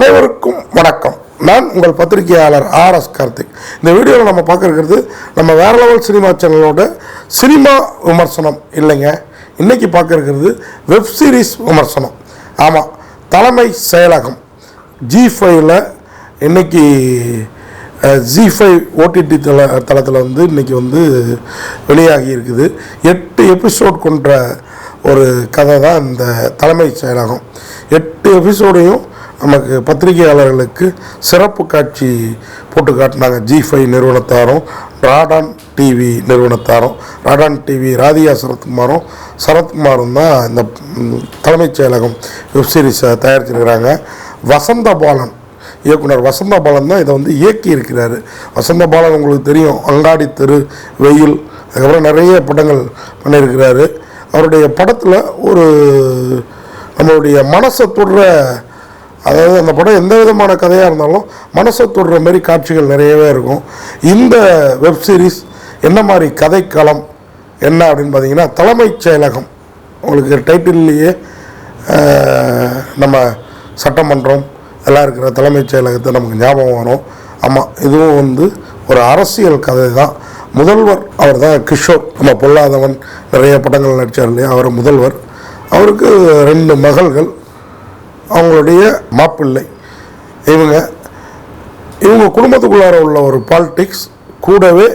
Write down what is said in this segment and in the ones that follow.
அனைவருக்கும் வணக்கம். நான் உங்கள் பத்திரிகையாளர் ஆர் எஸ் கார்த்திக். இந்த வீடியோவில் நம்ம பார்க்குறது நம்ம வேற லெவல் சினிமா சேனலோட சினிமா விமர்சனம் இல்லைங்க. இன்றைக்கி பார்க்குறது வெப் சீரிஸ் விமர்சனம். ஆமாம் தலைமை செயலகம் ஜி ஃபைவ்ல இன்னைக்கு ஜி ஃபைவ் ஓடிடி தள தளத்தில் வந்து இன்னைக்கு வந்து வெளியாகி இருக்குது. எட்டு எபிசோட் கொண்ட ஒரு கதை தான் இந்த தலைமை செயலகம். எட்டு எபிசோடையும் நமக்கு பத்திரிகையாளர்களுக்கு சிறப்பு காட்சி போட்டு காட்டினாங்க. ஜி ஃபைவ் நிறுவனத்தாரும் ராடான் டிவி நிறுவனத்தாரும் ராடான் டிவி ராதிகா சரத்குமாரும் சரத்குமாரும் தான் இந்த தலைமைச் செயலகம் வெப்சீரிஸை தயாரிச்சிருக்கிறாங்க. வசந்த பாலன் இயக்குனர் வசந்த பாலன் தான் இதை வந்து இயக்கி இருக்கிறாரு வசந்த பாலன் உங்களுக்கு தெரியும் அங்காடி தெரு வெயில் அதுக்கப்புறம் நிறைய படங்கள் பண்ணியிருக்கிறாரு. அவருடைய படத்தில் ஒரு நம்மளுடைய மனசை தொடுற அதாவது அந்த படம் எந்த விதமான கதையாக இருந்தாலும் மனசை தொடுற மாதிரி காட்சிகள் நிறையவே இருக்கும். இந்த வெப் சீரிஸ் என்ன மாதிரி கதைக்களம் என்ன அப்படின்னு பார்த்தீங்கன்னா தலைமைச் செயலகம். உங்களுக்கு டைட்டில்லையே நம்ம சட்டமன்றம் எல்லாம் இருக்கிற தலைமைச் செயலகத்தை நமக்கு ஞாபகம் வரும். ஆமாம் இதுவும் வந்து ஒரு அரசியல் கதை தான். முதல்வர் அவர் தான் கிஷோர். நம்ம பொல்லாதவன். நிறைய படங்கள் நடித்தார் இல்லையா? அவர் முதல்வர். அவருக்கு ரெண்டு மகள்கள். அவங்களுடைய மாப்பிள்ளை. இவங்க இவங்க குடும்பத்துக்குள்ளார உள்ள ஒரு பாலிடிக்ஸ் கூடவே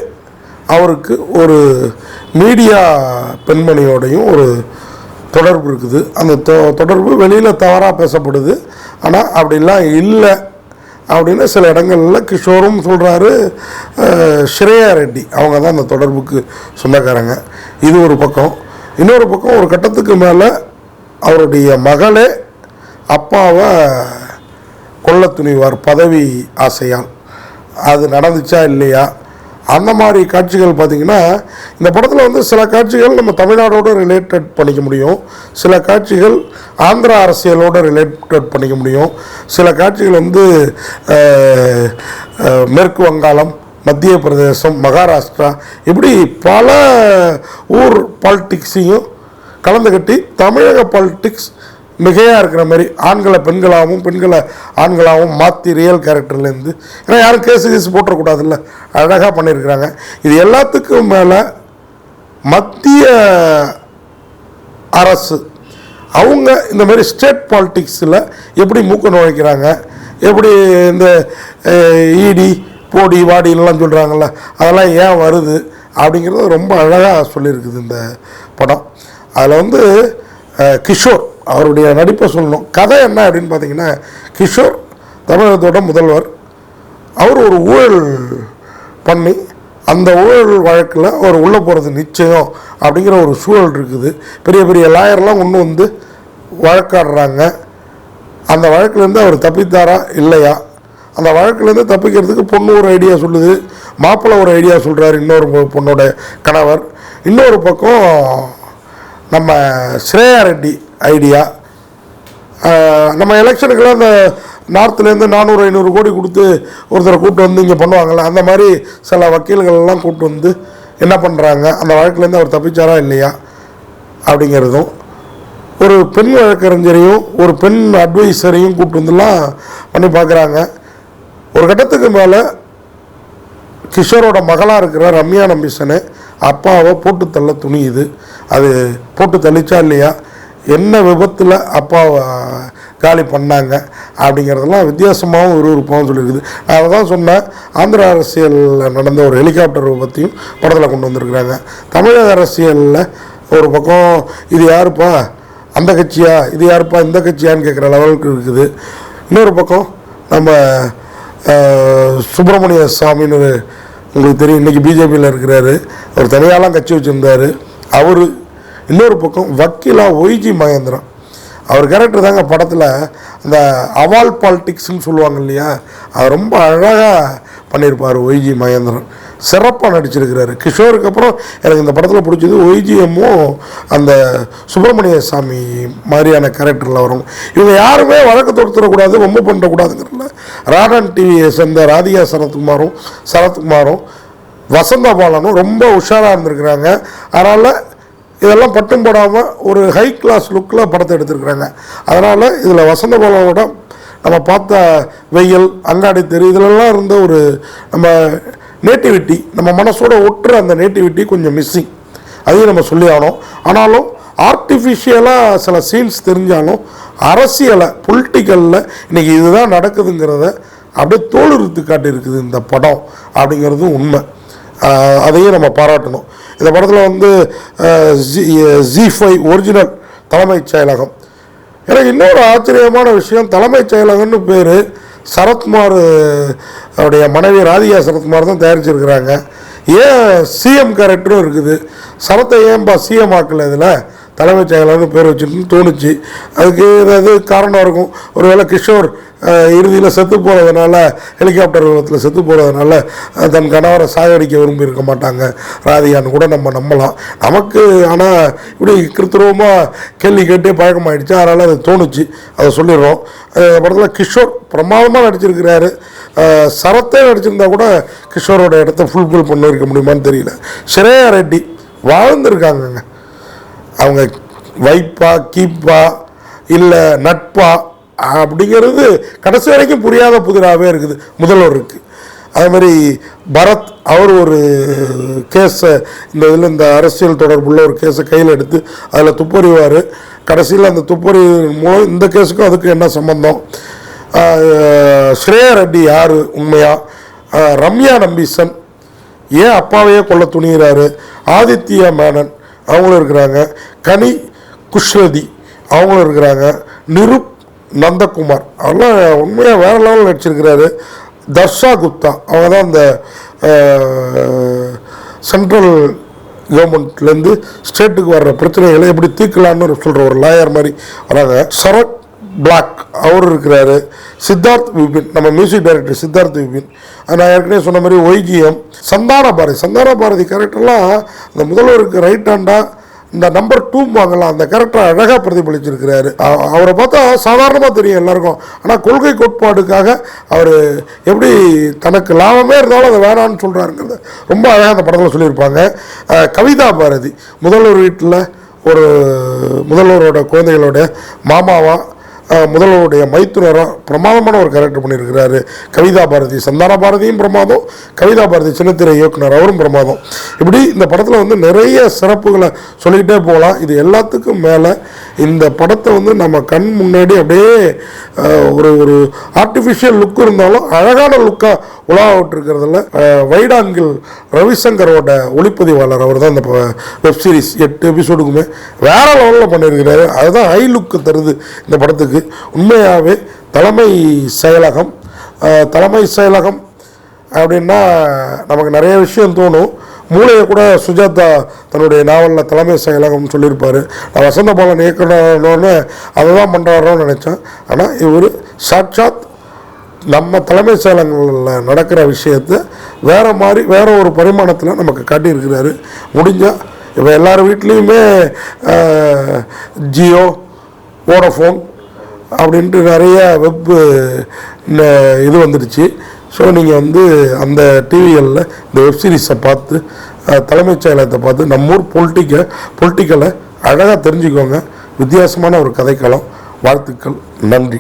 அவருக்கு ஒரு மீடியா பெண்மணியோடையும் ஒரு தொடர்பு இருக்குது. அந்த தொ- தொடர்பு வெளியில் தவறாக பேசப்படுது. ஆனால் அப்படிலாம் இல்லை அப்படின்னு சில இடங்களில் கிஷோரும் சொல்கிறாரு ஸ்ரேயா ரெட்டி. அவங்க தான் அந்த தொடர்புக்கு சொந்தக்காரங்க. இது ஒரு பக்கம். இன்னொரு பக்கம் ஒரு கட்டத்துக்கு மேலே அவருடைய மகளே அப்பாவை கொல்ல துணிவார் பதவி ஆசையால். அது நடந்துச்சா இல்லையா? அந்த மாதிரி காட்சிகள் பார்த்திங்கன்னா இந்த படத்தில் வந்து சில காட்சிகள் நம்ம தமிழ்நாடோடு ரிலேட்டட் பண்ணிக்க முடியும். சில காட்சிகள் ஆந்திரா அரசியலோடு ரிலேட்டட் பண்ணிக்க முடியும். சில காட்சிகள் வந்து மேற்கு வங்காளம் மத்திய பிரதேசம் மகாராஷ்டிரா இப்படி பல ஊர் பாலிட்டிக்ஸையும் கலந்துகட்டி தமிழக பாலிட்டிக்ஸ் மிகையாக இருக்கிற மாதிரி ஆண்களை பெண்களாகவும் பெண்களை ஆண்களாகவும் மாற்றி ரியல் கேரக்டர்லேருந்து ஏன்னா யாரும் கேசு கேஸ் போட்டுறக்கூடாதுல்ல அழகாக பண்ணியிருக்கிறாங்க. இது எல்லாத்துக்கும் மேலே மத்திய அரசு அவங்க இந்த மாதிரி ஸ்டேட் பாலிட்டிக்ஸில் எப்படி மூக்க நுழைக்கிறாங்க? எப்படி இந்த ஈடி போடி வாடிலாம் சொல்கிறாங்கல்ல அதெல்லாம் ஏன் வருது? அப்படிங்கிறது ரொம்ப அழகாக சொல்லியிருக்குது இந்த படம். அதில் வந்து கிஷோர் அவருடைய நடிப்பை சொல்லணும். கதை என்ன அப்படின்னு பார்த்தீங்கன்னா கிஷோர் தமிழகத்தோட முதல்வர். அவர் ஒரு ஊழல் பண்ணி அந்த ஊழல் வழக்கில் அவர் உள்ளே போகிறது நிச்சயம் அப்படிங்கிற ஒரு சூழல் இருக்குது. பெரிய பெரிய லாயர்லாம் ஒன்று வந்து வழக்காடுறாங்க. அந்த வழக்குலேருந்து அவர் தப்பித்தாரா? இல்லையா? அந்த வழக்குலேருந்து தப்பிக்கிறதுக்கு பொண்ணு ஒரு ஐடியா சொல்லுது. மாப்பிள்ளை ஒரு ஐடியா சொல்கிறார் இன்னொரு பொண்ணோட கணவர். இன்னொரு பக்கம் நம்ம ஸ்ரேயா ரெட்டி ஐடியா நம்ம எலெக்ஷனுக்கெல்லாம் அந்த நார்த்துலேருந்து நானூறு ஐநூறு கோடி கொடுத்து ஒருத்தரை கூப்பிட்டு வந்து இங்கே பண்ணுவாங்கள்ல அந்த மாதிரி சில வக்கீல்கள்லாம் கூப்பிட்டு வந்து என்ன பண்ணுறாங்க அந்த வழக்குலேருந்து அவர் தப்பிச்சாரா இல்லையா? அப்படிங்கிறதும். ஒரு பெண் வழக்கறிஞரையும் ஒரு பெண் அட்வைசரையும் கூப்பிட்டு வந்துலாம் பண்ணி பார்க்குறாங்க. ஒரு கட்டத்துக்கு மேலே கிஷோரோட மகளாக இருக்கிற ரம்யா நம்பிசனு அப்பாவை போட்டு தள்ள துணியுது. அது போட்டு தள்ளிச்சா இல்லையா? என்ன விபத்தில் அப்பாவை காலி பண்ணாங்க அப்படிங்கிறதெல்லாம் வித்தியாசமாகவும் விறுவிறுப்பாகவும் சொல்லியிருக்குது. நான் அதை தான் சொன்னேன் ஆந்திர அரசியலில் நடந்த ஒரு ஹெலிகாப்டர் விபத்தையும் படத்தில் கொண்டு வந்திருக்கிறாங்க. தமிழக அரசியலில் ஒரு பக்கம் இது யாருப்பா அந்த கட்சியா இது யாருப்பா இந்த கட்சியான்னு கேட்குற லெவலுக்கு இருக்குது. இன்னொரு பக்கம் நம்ம சுப்பிரமணிய சாமின்னு உங்களுக்கு தெரியும் இன்றைக்கி பிஜேபியில் இருக்கிறாரு. அவர் தனியாலாம் கட்சி வச்சுருந்தார். அவர் இன்னொரு பக்கம் வக்கீலா ஒய்ஜி மகேந்திரன். அவர் கேரக்டர் தாங்க படத்தில் அந்த அவால் பாலிட்டிக்ஸ்னு சொல்லுவாங்க இல்லையா? அது ரொம்ப அழகாக பண்ணியிருப்பார் ஒய்ஜி மகேந்திரன். சிறப்பாக நடிச்சிருக்கிறாரு. கிஷோருக்கு அப்புறம் எனக்கு இந்த படத்தில் பிடிச்சது ஒய்ஜிஎம்மும் அந்த சுப்பிரமணிய சாமி மாதிரியான கேரக்டரில் வரும். இவங்க யாருமே வழக்கு தொடுத்துடக்கூடாது ரொம்ப பண்ணக்கூடாதுங்கிறதுல ராடன் டிவியை சேர்ந்த ராதிகா சரத்குமாரும் சரத்குமாரும் வசந்த பாலனும் ரொம்ப உஷாராக இருந்திருக்கிறாங்க. அதனால் இதெல்லாம் பட்டும் போடாமல் ஒரு ஹை கிளாஸ் லுக்கில் படத்தை எடுத்திருக்கிறாங்க. அதனால் இதில் வசந்த நம்ம பார்த்த வெயில் அங்காடி தெரு இதிலெல்லாம் இருந்த ஒரு நம்ம நேட்டிவிட்டி நம்ம மனசோட ஒட்டுற அந்த நேட்டிவிட்டி கொஞ்சம் மிஸ்ஸிங் அதையும் நம்ம சொல்லி ஆனோம் ஆனாலும் ஆர்டிஃபிஷியலாக சில சீன்ஸ் தெரிஞ்சாலும் அரசியலை பொலிட்டிக்கலில் இன்றைக்கி இதுதான் நடக்குதுங்கிறத அப்படியே தோலுறுத்து காட்டியிருக்குது இந்த படம் அப்படிங்கிறதும் உண்மை. அதையும் நம்ம பாராட்டணும். இந்த படத்தில் வந்து ஜி ஃபைவ் ஒரிஜினல் தலைமைச் செயலகம். எனக்கு இன்னொரு ஆச்சரியமான விஷயம் தலைமைச் செயலகம்னு பேர் சரத்குமார் அவருடைய மனைவி ராதிகா சரத்குமார் தான் தயாரிச்சிருக்கிறாங்க. ஏன் சிஎம் கேரக்டரும் இருக்குது. சரத்தை ஏன்பா சிஎம் ஆக்கல இதில்? தலைமைச் செயலர்னு பேர் வச்சுருக்குன்னு தோணுச்சு. அதுக்கு ஏதாவது காரணம் இருக்கும். ஒருவேளை கிஷோர் இறுதியில் செத்து போகிறதுனால ஹெலிகாப்டர் விபத்தில் செத்து போகிறதுனால தன் கணவரை சாகடிக்க விரும்பி இருக்க மாட்டாங்க. ராதிகான்னு கூட நம்ம நம்பலாம். நமக்கு ஆனால் இப்படி கிருத்திரவமாக கேள்வி கேட்டே பழக்கமாயிடுச்சு. அதனால் அது தோணுச்சு. அதை சொல்லிடுறோம். படத்தில் கிஷோர் பிரமாதமாக நடிச்சிருக்கிறாரு. சரத்தை சரத்தே நடிச்சிருந்தா கூட கிஷோரோட இடத்த ஃபுல்ஃபில் பண்ணியிருக்க முடியுமான்னு தெரியல. ஸ்ரேயா ரெட்டி வாழ்ந்துருக்காங்கங்க. அவங்க வைப்பா கீப்பா இல்லை நட்பா அப்படிங்கிறது கடைசி வரைக்கும் புரியாத புதிராகவே இருக்குது முதல்வருக்கு. அதே மாதிரி பரத் அவர் ஒரு கேஸை இந்த இதில் இந்த அரசியல் தொடர்புள்ள ஒரு கேஸை கையில் எடுத்து அதில் துப்பறிவார். கடைசியில் அந்த துப்பறி மூலம் இந்த கேஸுக்கும் அதுக்கும் என்ன சம்பந்தம்? ஸ்ரேயா ரெட்டி யார்? உண்மையாக ரம்யா நம்பீசன் ஏன் அப்பாவையே கொல்ல துணிகிறாரு ஆதித்யா மேனன் அவங்களும் இருக்கிறாங்க. கனி குஷ்ரதி அவங்களும் இருக்கிறாங்க. நிருப் நந்தகுமார். அவெல்லாம் உண்மையாக வேற லெவலில் நடிச்சிருக்கிறாரு. தர்ஷா குப்தா. அவங்க தான் அந்த சென்ட்ரல் கவர்மெண்ட்லேருந்து ஸ்டேட்டுக்கு வர்ற பிரச்சனைகளை எப்படி தீர்க்கலான்னு சொல்கிற ஒரு லாயர் மாதிரி. வராங்க சரத் பிளாக் அவர் இருக்கிறாரு. சித்தார்த் விபின் நம்ம மியூசிக் டைரக்டர் சித்தார்த் விபின். நான் ஏற்கனவே சொன்ன மாதிரி ஒய்ஜிஎம். சந்தான பாரதி சந்தான பாரதி கேரக்டர்லாம் அந்த முதல்வருக்கு ரைட் ஹேண்டாக இந்த நம்பர் டூ வாங்கலாம் அந்த கேரக்டரை அழகாக பிரதிபலிச்சிருக்கிறாரு. அவரை பார்த்தா சாதாரணமாக தெரியும் எல்லாருக்கும். ஆனால் கொள்கை கோட்பாடுக்காக அவர் எப்படி தனக்கு லாபமே இருந்தாலும் அதை வேணான்னு சொல்கிறாருங்கிறத ரொம்ப அழகாக அந்த படத்தில் சொல்லியிருப்பாங்க. கவிதா பாரதி முதல்வர் வீட்டில் ஒரு முதல்வரோட குழந்தைகளோட மாமாவாக முதல்வருடைய மைத்துனரும் பிரமாதமான ஒரு கேரக்டர் பண்ணியிருக்கிறாரு. கவிதா பாரதி சந்தான பாரதியும் பிரமாதம் கவிதா பாரதி சின்னத்திரை இயக்குனர் அவரும் பிரமாதம். இப்படி இந்த படத்தில் வந்து நிறைய சிறப்புகளை சொல்லிக்கிட்டே போகலாம். இது எல்லாத்துக்கும் மேலே இந்த படத்தை வந்து நம்ம கண் முன்னாடி அப்படியே ஒரு ஒரு ஆர்டிஃபிஷியல் லுக் இருந்தாலும் அழகான லுக்காக உலாவிட்டுருக்கிறதுல வைடாங்கில் ரவிசங்கரோட ஒளிப்பதிவாளர் அவர் தான் இந்த வெப் சீரிஸ் எட்டு எபிசோடுக்குமே வேற லெவலில் பண்ணியிருக்கிறாரு. அதுதான் ஹை லுக்கு தருது இந்த படத்துக்கு. உண்மையாகவே தலைமை செயலகம் தலைமை செயலகம் அப்படின்னா நமக்கு நிறைய விஷயம் தோணும். மூளையை கூட சுஜாதா தன்னுடைய நாவலில் தலைமை செயலகம்னு சொல்லியிருப்பார். நான் வசந்த பாலன் இயக்கணும்னு அதை தான் பண்ணுறாரோன்னு நினச்சேன். ஆனால் இவர் சாட்சாத் நம்ம தலைமை செயலகங்களில் நடக்கிற விஷயத்தை வேறு மாதிரி வேறு ஒரு பரிமாணத்தில் நமக்கு காட்டியிருக்கிறாரு. முடிஞ்சால் இப்போ எல்லார் வீட்லேயுமே ஜியோ வோடஃபோன் அப்படின்ட்டு நிறைய வெப்பு இது வந்துடுச்சு. ஸோ நீங்கள் வந்து அந்த டிவிகளில் இந்த வெப் சீரிஸை பார்த்து தலைமைச் செயலகத்தை பார்த்து நம்ம ஊர் பொலிட்டிக்கை பொலிட்டிக்கலை அழகாக தெரிஞ்சுக்கோங்க. வித்தியாசமான ஒரு கதைக்களம். வாழ்த்துக்கள். நன்றி.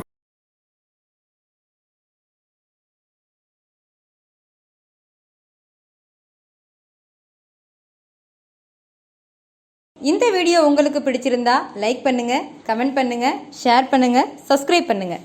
இந்த வீடியோ உங்களுக்கு பிடிச்சிருந்தா லைக் பண்ணுங்கள் கமெண்ட் பண்ணுங்கள் ஷேர் பண்ணுங்கள் சப்ஸ்கிரைப் பண்ணுங்கள்